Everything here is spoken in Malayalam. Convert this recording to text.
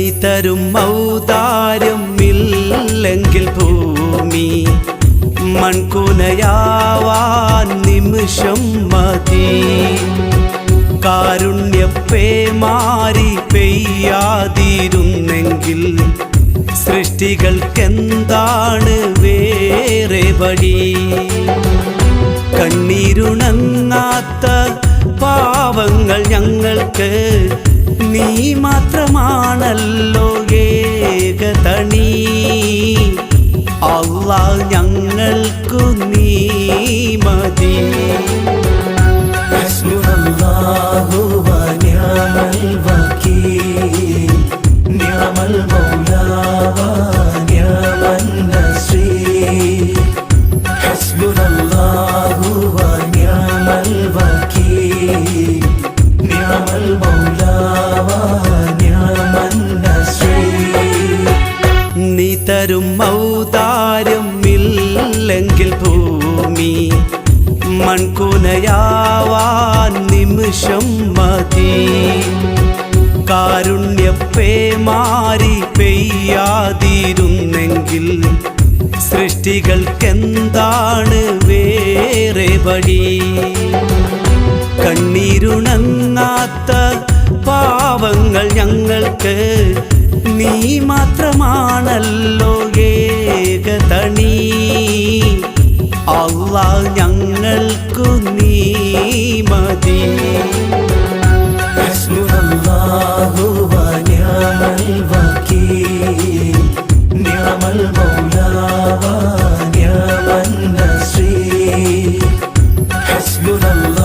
നീ തരും ഔദാര്യം ഇല്ലെങ്കിൽ ഭൂമി മൺകുനയാവാൻ നിമിഷം മതി. കാരുണ്യപ്പേ മാറി പെയ്യാതിരുന്നെങ്കിൽ സൃഷ്ടികൾക്കെന്താണ് വേറെ വഴി? കണ്ണീരുണങ്ങാത്ത പാവങ്ങൾ ഞങ്ങൾക്ക് നീ മാത്രമാണല്ലോ ഏകതണി. അള്ളാ ഞങ്ങൾക്കു നീ മതി. മൺകുനയാവാൻ നിമിഷം മതി. കാരുണ്യപ്പേ മാറി പെയ്യാതിരുന്നെങ്കിൽ സൃഷ്ടികൾക്കെന്താണ് വേറെ വഴി? കണ്ണീരുണങ്ങാത്ത പാവങ്ങൾ ഞങ്ങൾക്ക് നീ മാത്രമാണല്ലോ ഏകതണി. അല്ലാ ഞങ്ങൾക്കു നീ മതി. ഹസ്ബുനല്ലാ